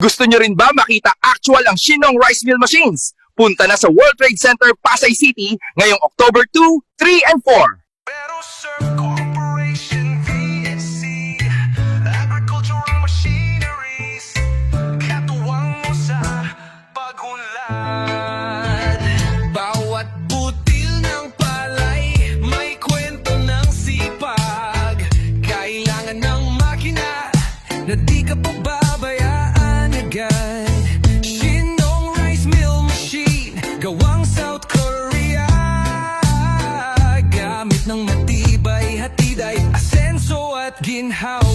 Gusto nyo rin ba makita actual ang Shinong Rice Mill Machines? Punta na sa World Trade Center, Pasay City ngayong October 2, 3, and 4. Pero Sir Na di ka pababayaan agad Shinong Rice Mill Machine. Gawang South Korea. Gamit ng matibay, hatiday, asenso at ginhawa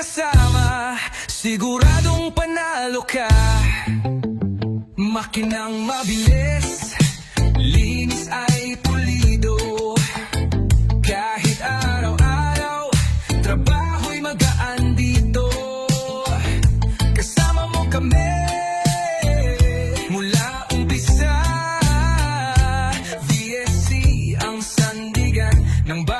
kasama Siguradong panalo ka. Makinang mabilis Linis ay pulido. Kahit araw-araw Trabaho'y magaan dito. Kasama mo kami Mula umpisa. VSC ang sandigan ng bayan